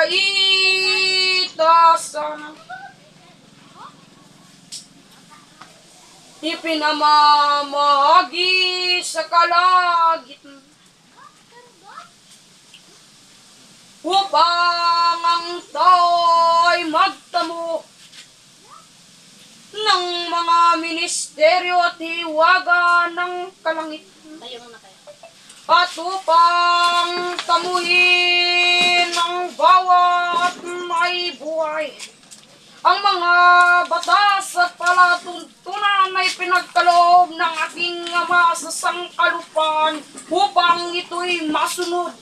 sa kaitasan. Ipinamamahagi sa kalagitnaan. upang ang tao'y magtamo ng mga ministeryo at hiwaga ng kalangit Tayo muna kayo. at upang tamuhin buhay ang mga batas at palatuntunan ay pinagkaloob ng aking ama sa sangkalupaan upang ito'y masunod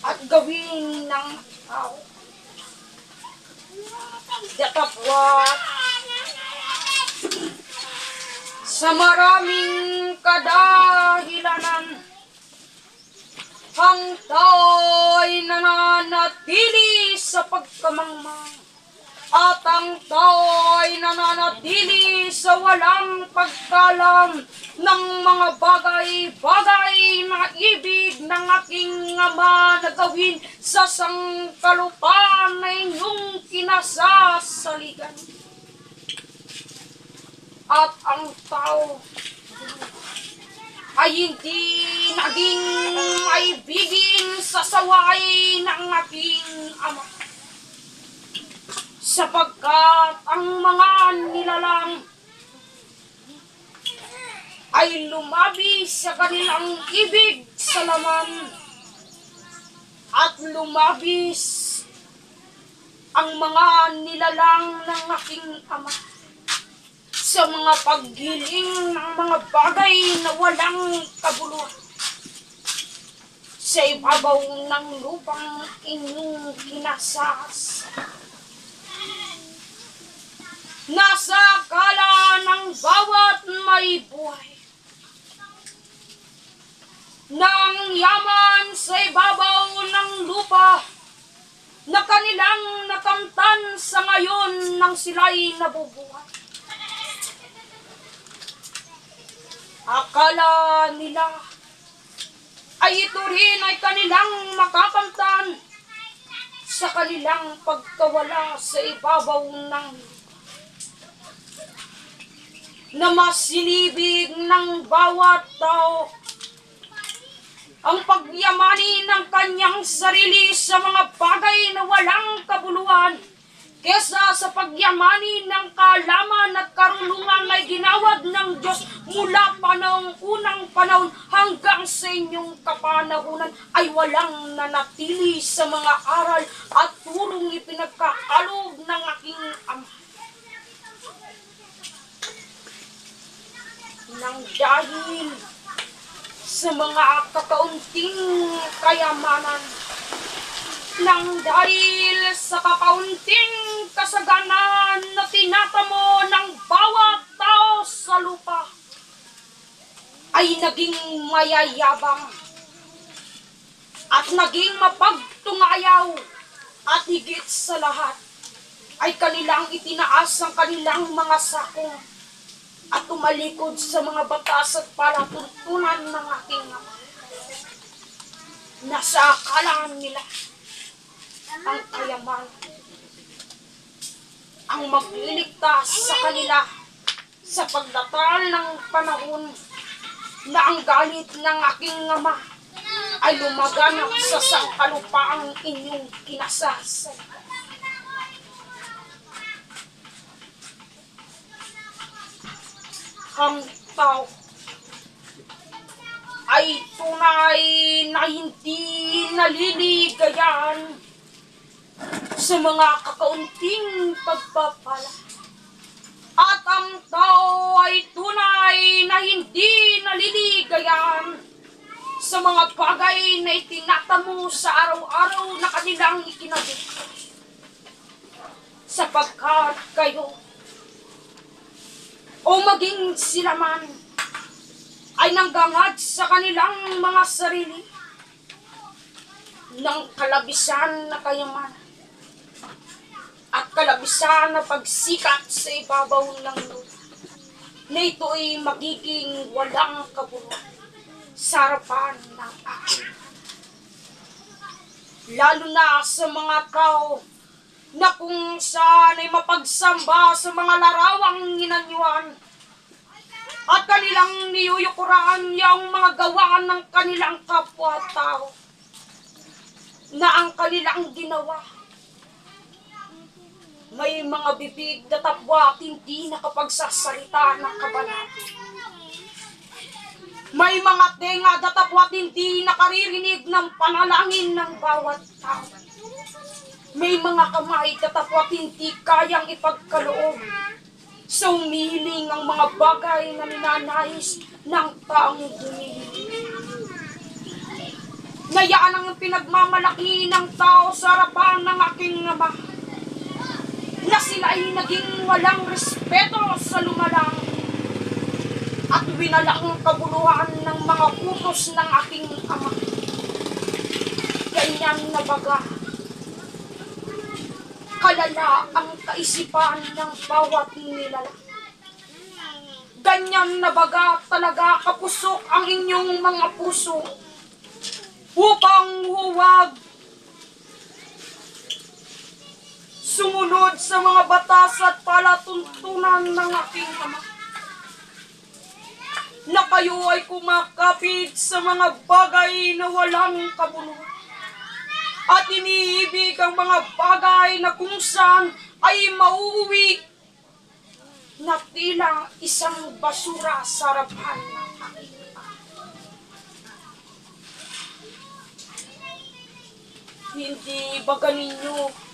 at gawin ng tao. Datapwat sa maraming kadahilanan ang tao'y nananatili sa pagkamangmang at ang tao'y nananatili sa walang pagkalam ng mga bagay-bagay na ibig ng aking ama na gawin sa sangkalupaan na inyong kinasasaligan. At ang tao ay hindi naging maibigin sa saway ng aking ama. Sapagkat ang mga nilalang ay lumabi sa kanilang ibig sa laman at lumabis ang mga nilalang ng aking ama sa mga paggiling ng mga bagay na walang kabuluhan sa ibabaw ng lupang inyong kinasas. Nasa kala ng bawat may buhay. Nang yaman sa ibabaw ng lupa na kanilang nakamtan sa ngayon nang sila'y nabubuhay. Akala nila ay ito rin ay kanilang makakamtan sa kanilang pagkawala sa ibabaw ng na mas sinibig ng bawat tao. Ang pagyamani ng kanyang sarili sa mga bagay na walang kabuluhan kesa sa pagyamani ng kalaman at karunungan na ginawad ng Diyos mula pa noong unang panahon hanggang sa inyong kapanahunan ay walang nanatili sa mga aral at turong ipinagkakalob ng aking ama. Nang dahil sa mga kakaunting kayamanan nang dahil sa kakaunting kasaganan na tinatamo ng bawat tao sa lupa ay naging mayayabang at naging mapagtungayaw at higit sa lahat ay kanilang itinaas ang kanilang mga sakong at tumalikod sa mga batas at palatuntunan ng aking ama. Nasa akalaan nila ang kayaman ang magliligtas sa kanila sa pagdatal ng panahon na ang galit ng aking ama ay lumaganap sa sangkalupaang inyong kinasasay. Ang tao ay tunay na hindi naliligayan sa mga kakaunting pagpapala. At ang tao ay tunay na hindi naliligayan sa mga bagay na itinatamo sa araw-araw na kanilang ikinabit. Sapagkat kayo o maging sila man ay nanggangad sa kanilang mga sarili ng kalabisan na kayamanan at kalabisan na pagsikat sa ibabaw ng lupa na ito ay magiging walang kabuluhan. sa harapan ng aking lalo na sa mga tao na kung saan ay mapagsamba sa mga larawang ginanyuan at kanilang niyuyukuraan yung mga gawaan ng kanilang kapwa-tao na ang kanilang ginawa. May mga bibig na tapwa at hindi nakapagsasalita ng kabanata. May mga tenga na tapwa at hindi nakaririnig ng panalangin ng bawat tao. May mga kamay na tapwa at hindi kayang ipagkaloob sa umihiling ang mga bagay na ninanais ng taong humihiling. Nayaan ang pinagmamalaki ng tao sa harapan ng aking ama na sila ay naging walang respeto sa lumalang at winalak ang kabuluhan ng mga utos ng aking ama. Ganyan na baga, kalala ang kaisipan ng bawat nilala. Ganyan na baga talaga kapusok ang inyong mga puso upang huwag sumunod sa mga batas at palatuntunan ng aking ama. Na kayo ay kumakapit sa mga bagay na walang kabuluhan. At iniibig ang mga bagay na kung saan ay mauuwi na tila isang basura sa harapan ng aking. Hindi ba ganinyo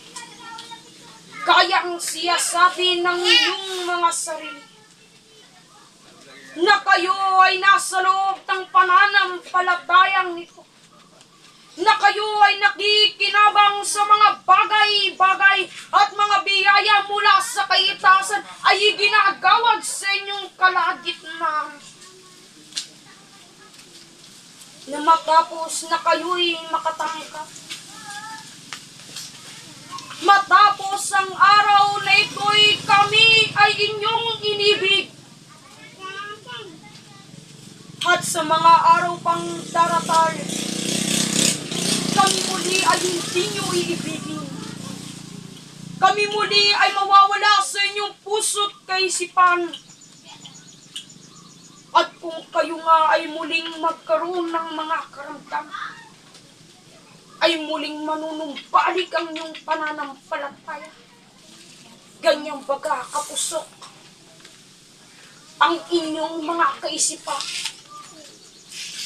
kayang siyasabi ng inyong mga sarili na kayo ay nasa loob ng pananampalatayang nito na kayo ay nakikinabang sa mga bagay-bagay at mga biyaya mula sa kaitasan ay ginagawad sa inyong kalagitnaan. Na matapos na kayo'y makatangkap, matapos ang araw na ito'y kami ay inyong inibig. At sa mga araw pang daratal, kami muli ay hindi nyo iibigin. Kami muli ay mawawala sa inyong puso't kaisipan. At kung kayo nga ay muling magkaroon ng mga karamdaman, ay muling manunumbalik ang inyong pananampalataya. Ganyang baga kapusok ang inyong mga kaisipan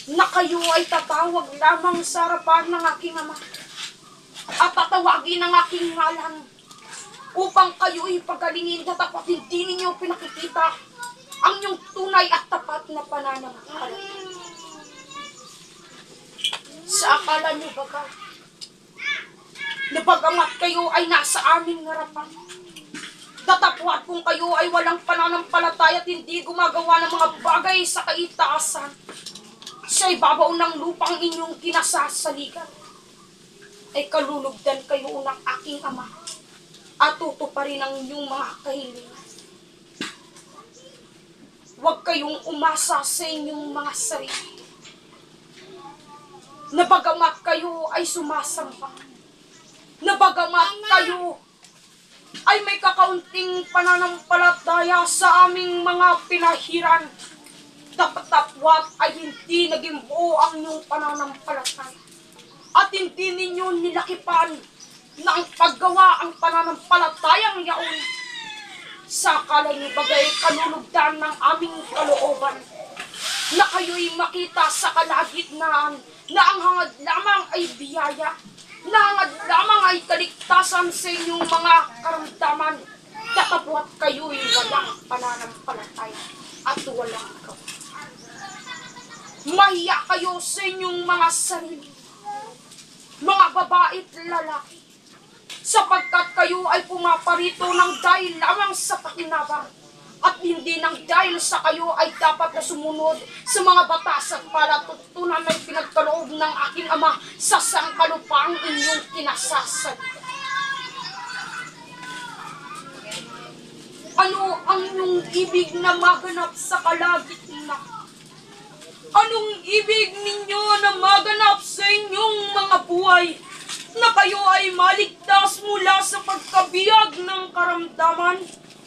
na kayo ay tatawag lamang sa harapan ng aking ama at tatawagin ang aking ngalan upang kayo ay pagalingin na tapat hindi ninyo pinakikita ang inyong tunay at tapat na pananampalataya. Sa akala niyo baga, na bagamat kayo ay nasa aming harapan, tatapwat kung kayo ay walang pananampalataya at hindi gumagawa ng mga bagay sa kaitaasan, sa ibabaw ng lupang inyong kinasasaligan, ay kalulugdan kayo ng aking ama. At tutuparin ang inyong mga kahilingan. Huwag kayong umasa sa inyong mga sarili. Na bagamat kayo ay sumasamba, na bagamat kayo ay may kakaunting pananampalataya sa aming mga pinahiran, tapatapwat ay hindi naging buo ang inyong pananampalataya. At hindi ninyo nilakipan na ang paggawa ang pananampalatayang yaon sa akala niyo bagay kalulugdan ng aming kalooban na kayo'y makita sa kalagitnaan na ang hangad lamang ay biyaya, na hangad lamang ay kaligtasan sa inyong mga karamdaman, katapuat kayo'y walang pananampalataya at walang gawa. Mahiya kayo sa inyong mga sarili, mga babae at lalaki, sapagkat kayo ay pumaparito ng dahil lamang sa pakinabang at hindi ng dahil sa kayo ay dapat na sumunod sa mga batas at palatutunan na pinagkaloob ng aking ama sa sangkalupaang inyong kinasasalita. Ano ang inyong ibig na maganap sa kalagitnaan? Anong ibig ninyo na maganap sa inyong mga buhay? Na kayo ay maligtas mula sa pagkabiyag ng karamdaman?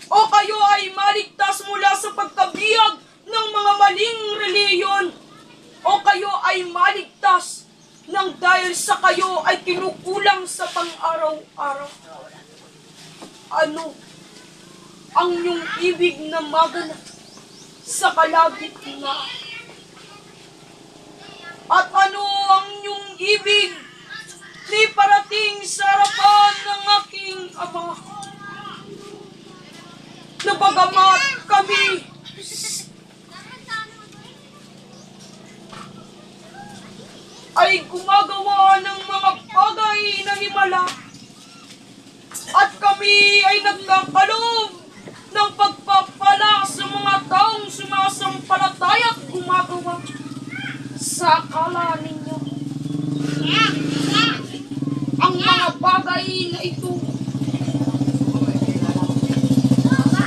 O kayo ay maligtas mula sa pagkabiyag ng mga maling reliyon? O kayo ay maligtas nang dahil sa kayo ay kinukulang sa pang-araw-araw? Ano ang inyong ibig na maganap sa kalagitnaan? At ano ang inyong ibig ni parating sa harapan ng aking ama? Na bagamat kami ay gumagawa ng mga bagay na himala at kami ay nagkakalob ng pagpapala sa mga taong sumasampalataya at gumagawa sa akala ninyo. Ang mga bagay na ito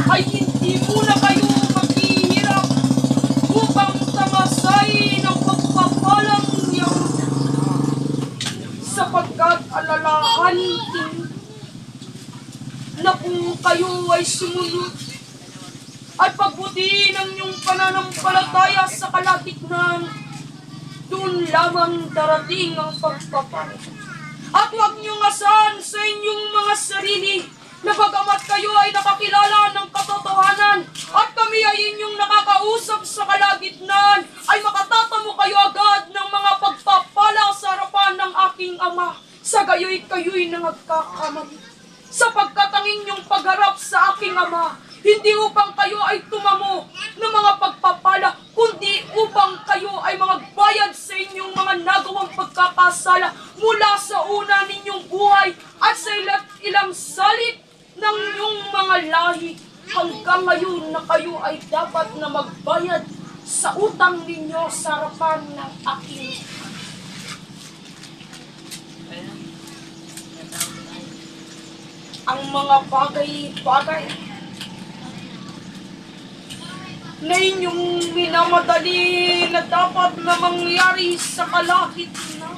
ay hindi muna kayo maghihirap upang tamasay ng pagpapalang niyan sapagkat alalahanin din na kung kayo ay sumunod at pagbutihin ang inyong pananampalataya sa kalagitnaan, lamang darating ang pagpapalit. At huwag niyong asahan sa inyong mga sarili na bagamat kayo ay nakakilala ng katotohanan at kami ay inyong nakakausap sa kalagitnaan, ay makatatamo kayo agad ng mga pagpapala sa harapan ng aking ama. Sa gayoy kayo'y nangagkakamali. Sapagkat ang inyong pagharap sa aking ama, hindi upang kayo ay tumamo ng mga pagpapala, kundi upang kayo ay inyong mga nagawang pagkakasala mula sa una ninyong buhay at sa ilang, ilang salit ng inyong mga lahi. Hanggang ngayon na kayo ay dapat na magbayad sa utang ninyo sa harapan ng aking ang mga bagay-bagay na inyong minamadali na dapat na mangyari sa kalahit na.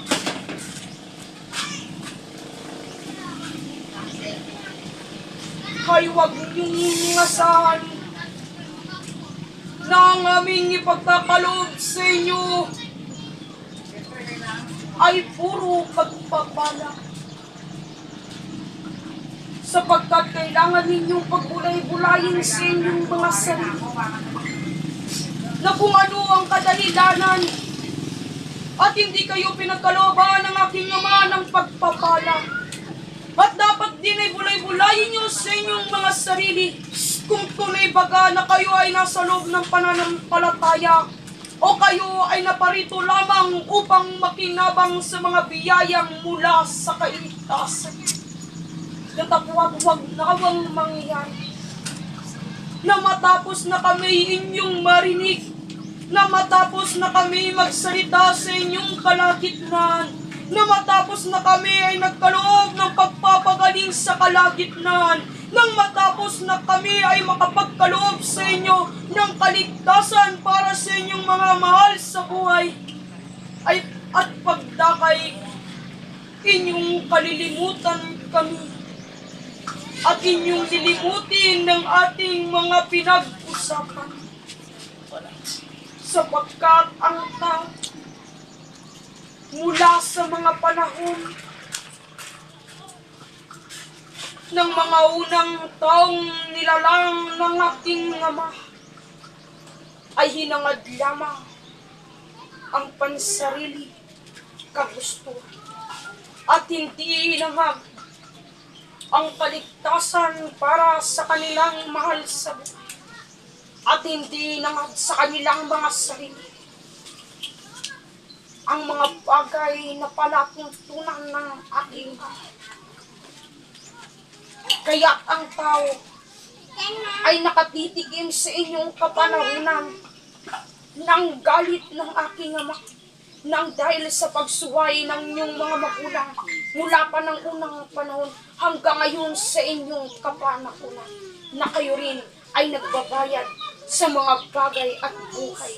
Kay wag niyong asahan na ang aming ipagkakalob sa inyo. Ay puro pagpapala. Sapagkat kailangan ninyong pagbulay-bulayin sa inyong mga sarili na kung ano ang kadalilanan at hindi kayo pinagkalooban ng aking ama ng pagpapala. At dapat din ay bulay-bulayin nyo sa inyong mga sarili kung tunay baga na kayo ay nasa loob ng pananampalataya o kayo ay naparito lamang upang makinabang sa mga biyayang mula sa kaligtasan natapuwag-wag na awang mangyayari. Na matapos na kami inyong marinig, na matapos na kami magsalita sa inyong kalagitnaan, na matapos na kami ay nagkaloob ng pagpapagaling sa kalagitnaan, nang matapos na kami ay makapagkaloob sa inyo ng kaligtasan para sa inyong mga mahal sa buhay, ay at pagdakay inyong kalilimutan kami at inyong lilimutin ng ating mga pinag-usapan. Sapagkat ang tao mula sa mga panahon ng mga unang taong nilalang ng aking ama ay hinangad lamang ang pansarili kagustuhan at hindi hinangad ang kaligtasan para sa kanilang mahal sa buhay at hindi nangad sa kanilang mga sarili. Ang mga bagay na palatuntunan ng aking mahal. Kaya ang tao ay nakatitigim sa inyong kapanahunan ng galit ng aking ama nang dahil sa pagsuway ng inyong mga magulang mula pa ng unang panahon hanggang ngayon sa inyong kapanahunan na kayo rin ay nagbabayad sa mga bagay at buhay.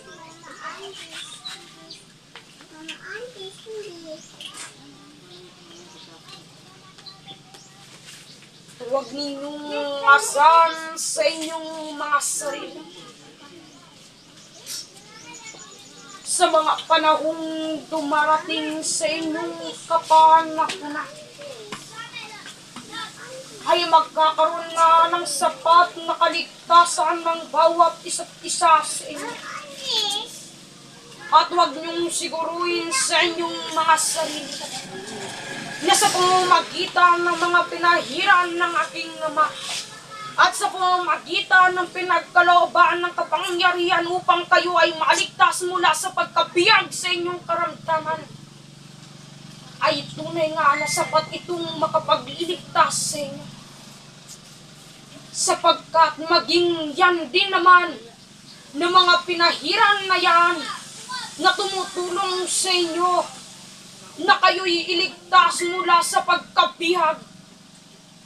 Huwag ninyong asan sa inyong mga sarili. Sa mga panahong dumarating sa inyong kapanahonan, ay magkakaroon na ng sapat na kaligtasan ng bawat isa't isa sa inyo. At huwag niyong siguruhin sa inyong mga sarili. Na sa pamamagitan ng mga pinahiran ng aking ama at sa pamamagitan ng pinagkalooban ng kapangyarihan upang kayo ay maaligtas mula sa pagkabiyag sa inyong karamdaman ay tunay nga na sapat itong makapagliligtas sa inyo. Sapagkat maging yan din naman ng mga pinahiran na yan na tumutulong sa inyo na kayo'y iligtas mula sa pagkabihag.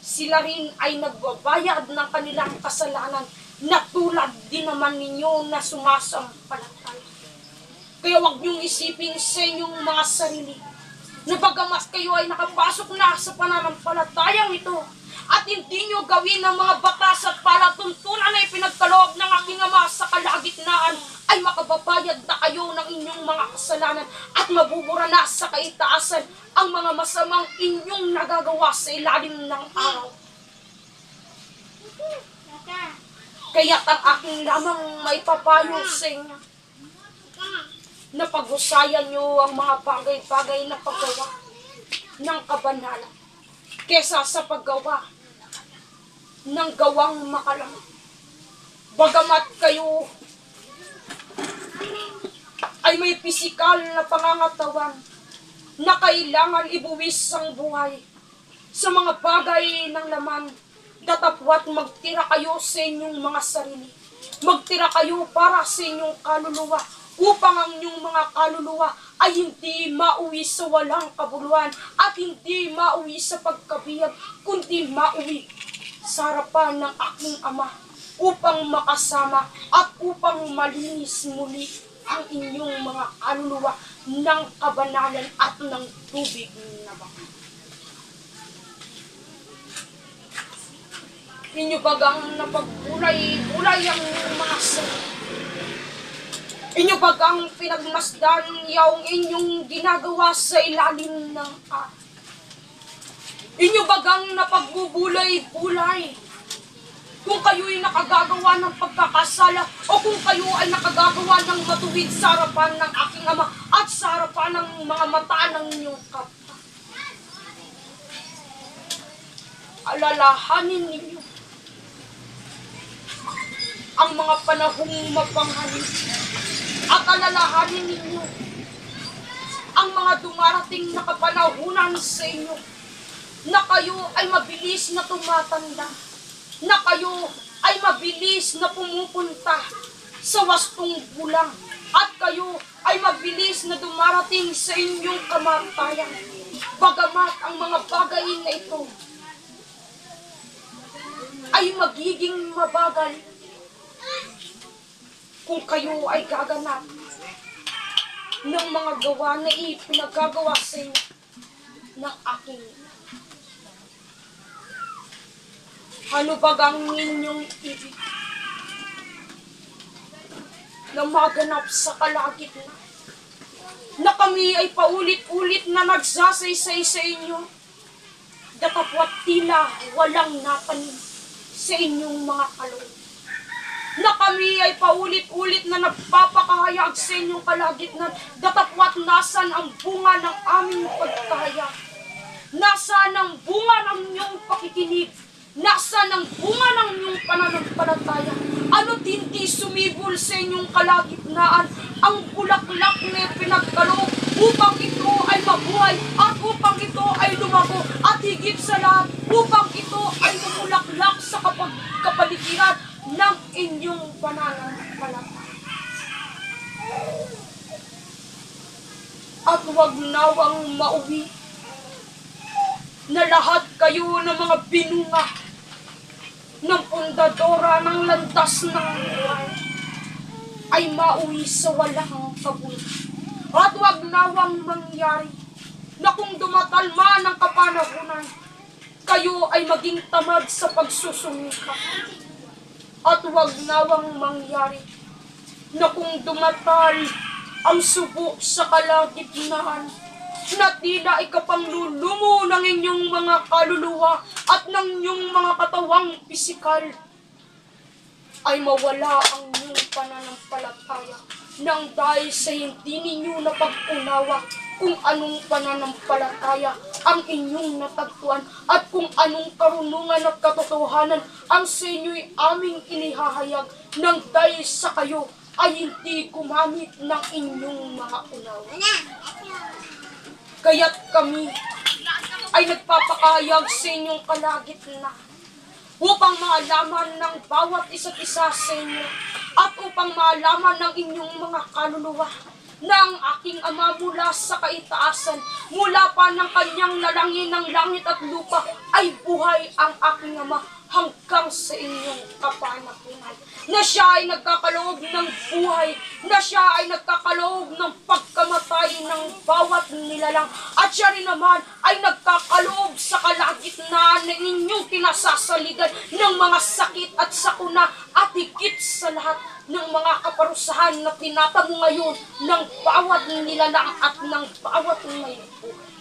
Sila rin ay nagbabayad ng kanilang kasalanan na tulad din naman ninyo na sumasampalataya. Kaya huwag niyong isipin sa inyong mga sarili na bagamat kayo ay nakapasok na sa pananampalatayang ito at hindi nyo gawin ng mga batas at palatuntunan na ipinagkaloob ng aking ama sa kalagitnaan ay makababayad na kayo ng inyong mga kasalanan at mabubura na sa kaitaasan ang mga masamang inyong nagagawa sa ilalim ng araw. Kaya't ang aking lamang may papayo sa inyo na paghusayan nyo ang mga bagay-bagay na paggawa ng kabanalan kesa sa paggawa ng gawang makalam. Bagamat kayo ay may pisikal na pangangatawan na kailangan ibuwis ang buhay sa mga bagay ng laman datapwat magtira kayo sa inyong mga sarili. Magtira kayo para sa inyong kaluluwa upang ang inyong mga kaluluwa ay hindi mauwi sa walang kabuluhan at hindi mauwi sa pagkabiyag, kundi mauwi sa harapan ng aking ama upang makasama at upang malinis muli ang inyong mga kaluluwa ng kabanalan at ng tubig na baka. Inyo bagang napagbulay-bulay ang mga. Inyo bagang pinagmasdan yung inyong ginagawa sa ilalim ng araw. Inyo bagang napagbubulay-bulay kung kayo'y nakagagawa ng pagkakasala o kung kayo ay nakagagawa ng matuwid sa harapan ng aking ama at sa harapan ng mga mata ng inyong kapwa. Alalahanin ninyo ang mga panahong mapanghalin at alalahanin ninyo ang mga dumarating na kapanahunan sa inyo na kayo ay mabilis na tumatanda, na kayo ay mabilis na pumupunta sa wastong bulang, at kayo ay mabilis na dumarating sa inyong kamatayan. Bagamat ang mga bagay na ito ay magiging mabagal kung kayo ay gaganap ng mga gawa na ipinagagawa sa inyo ng aking Ano bagang ninyong ibig? Na maganap sa kalagitnaan na. Kami ay paulit-ulit na nagsasaysay sa inyo. Datapwat tila walang napanin sa inyong mga kaloob. Na kami ay paulit-ulit na nagpapakahayag sa inyong kalagitnaan datapwat nasan ang bunga ng aming pagkahayag? Nasaan ang bunga ng inyong pakikinig? Nasaan ang bunga ng inyong pananampalataya? Ano't hindi sumibol sa inyong kalagitnaan ang bulaklak na pinagkaloob upang ito ay mabuhay at upang ito ay lumago at higit sa lahat upang ito ay lumulaklak sa kapag kapaligiran ng inyong pananampalataya. At huwag nawang mauwi na lahat kayo ng mga binunga ng pundadora ng landas ng buhay ay mauwi sa walang kabuluhan. At wag nawang mangyari na kung dumatal man ang kapanahunan, kayo ay maging tamad sa pagsusumikap. At wag nawang mangyari na kung dumatal ang subo sa kalagitnaan, na tila ikapanglulumo ng inyong mga kaluluwa at ng inyong mga katawang pisikal, ay mawala ang inyong pananampalataya nang dahil sa hindi ninyo napag-unawa kung anong pananampalataya ang inyong natagpuan at kung anong karunungan at katotohanan ang sa inyo'y aming inihahayag nang dahil sa kayo ay hindi gumamit ng inyong mga unawa. Kaya't kami ay nagpapakayag sa inyong kalagitnaan upang maalaman ng bawat isa't isa sa inyo at upang maalaman ng inyong mga kaluluwa ang aking ama mula sa kaitaasan, mula pa ng kanyang nalangin ng langit at lupa, ay buhay ang aking ama hanggang sa inyong kapanahunan. Na siya ay nagkakaloob ng buhay, na siya ay nagkakaloob ng pagkamatay ng bawat nilalang, at siya rin naman ay nagkakaloob sa kalagitnaan ng inyong kinasasaligan ng mga sakit at sakuna at higit sa lahat ng mga kaparusahan na tinatamo ngayon ng bawat nilalang at ng bawat may buhay.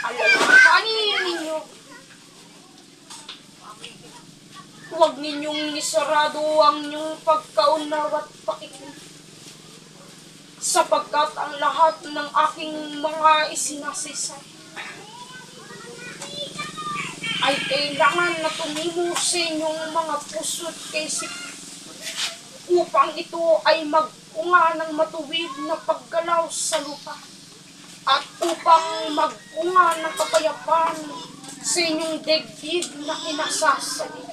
Alalahanin ninyo. Huwag ninyong nisarado ang inyong pagkaunaw at pakikinig. Sapagkat ang lahat ng aking mga isinasisay ay kailangan na tumimo sa inyong mga puso't isip upang ito ay magpunga ng matuwid na paggalaw sa lupa at upang magpunga ng kapayapaan sa inyong daigdig na kinasasali.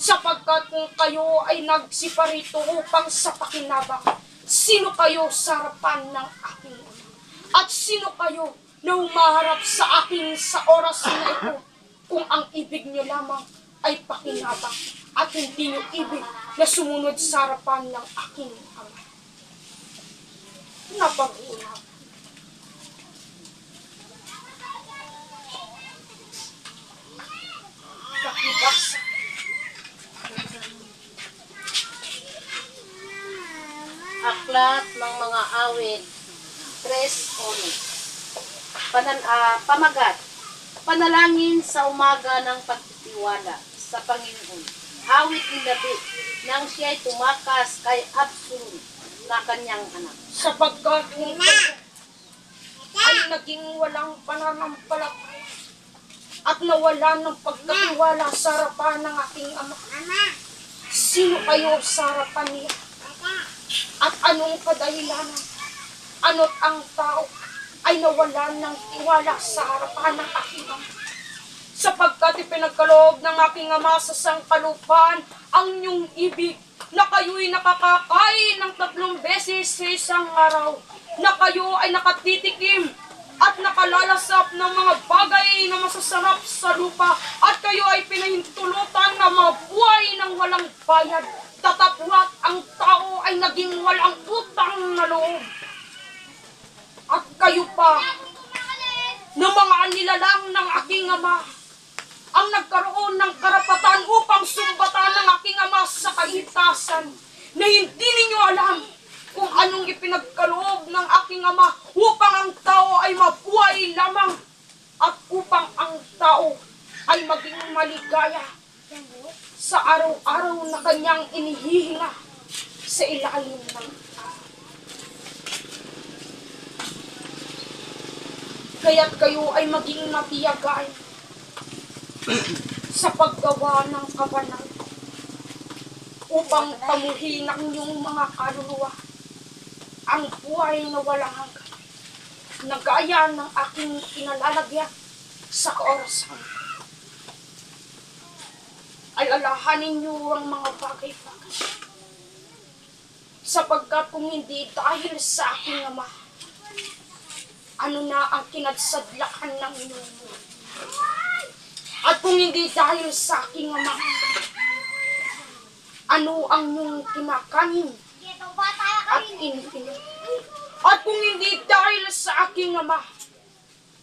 Sapagkat kung kayo ay nagsiparito upang sa pakinabang, sino kayo sa harapan ng aking ama? At sino kayo na humaharap sa akin sa oras na ito kung ang ibig niyo lamang ay pakinabang at hindi niyo ibig na sumunod sa harapan ng aking ama? Napag-uunawaan. Aklat ng mga awit, 3.1 Panan, ah, Pamagat Panalangin sa umaga ng pagtitiwala sa Panginoon. Awit ni David nang siya'y tumakas kay Absalom na kanyang anak. sapagkat ay naging walang pananampalataya at nawala ng pagkatiwala sa harapan ng aking ama. Sino kayo sa harapan niya? At anong kadahilanan? Ano't ang tao ay nawala ng tiwala sa harapan ng aking ama? sapagkat ipinagkaloob ng aking ama sa sangkalupaan ang inyong ibig na kayo'y nakakakain ng tatlong beses sa isang araw, na kayo ay nakatitikim at nakalalasap ng mga bagay na masasarap sa lupa at kayo ay pinahintulutan na mabuhay ng walang bayad. Tatapwat ang tao ay naging walang utang na loob. At kayo pa, na mga nilalang ng aking ama, ang nagkaroon ng karapatan upang sumbatan ng aking ama sa kaitasan na hindi ninyo alam kung anong ipinagkaloob ng aking ama upang ang tao ay mabuhay lamang at upang ang tao ay maging maligaya sa araw-araw na kanyang inihihinga sa ilalim ng. Kaya't kayo ay maging natiyagay sa paggawa ng kabanal upang pamuhin ang inyong mga kaluluwa ang buhay na walang hanggan na gaya ng aking inalalagyan sa kaorasan. Alalahanin niyo ang mga bagay-bagay sapagkat kung hindi dahil sa aking ama, ano na ang kinadsadlakan ng buhay. At kung hindi dahil sa aking ama, ano ang iyong kinakanin at iniinom. At kung hindi dahil sa aking ama,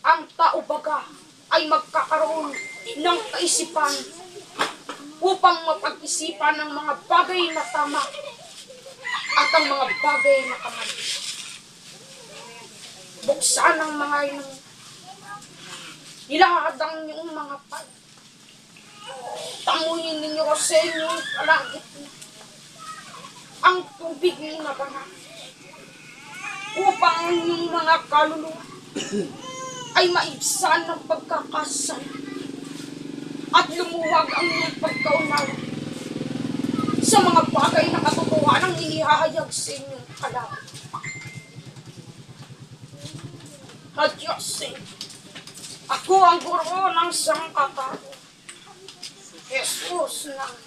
ang tao baga ay magkakaroon ng kaisipan upang mapag-isipan ng mga bagay na tama at ang mga bagay na kamali. Buksan ang mga iyong nilahadang niyong mga pal. Tamuhin ninyo sa inyong kalagitnaan ang tubig na banal upang ang inyong mga kaluluwa ay maibsan ng pagkakasal at lumuwag ang inyong pagkaunawa sa mga bagay na katotohanan ang inihahayag sa inyong kalaban. At ako ang guro ng sangkatao. Jesus na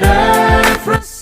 better from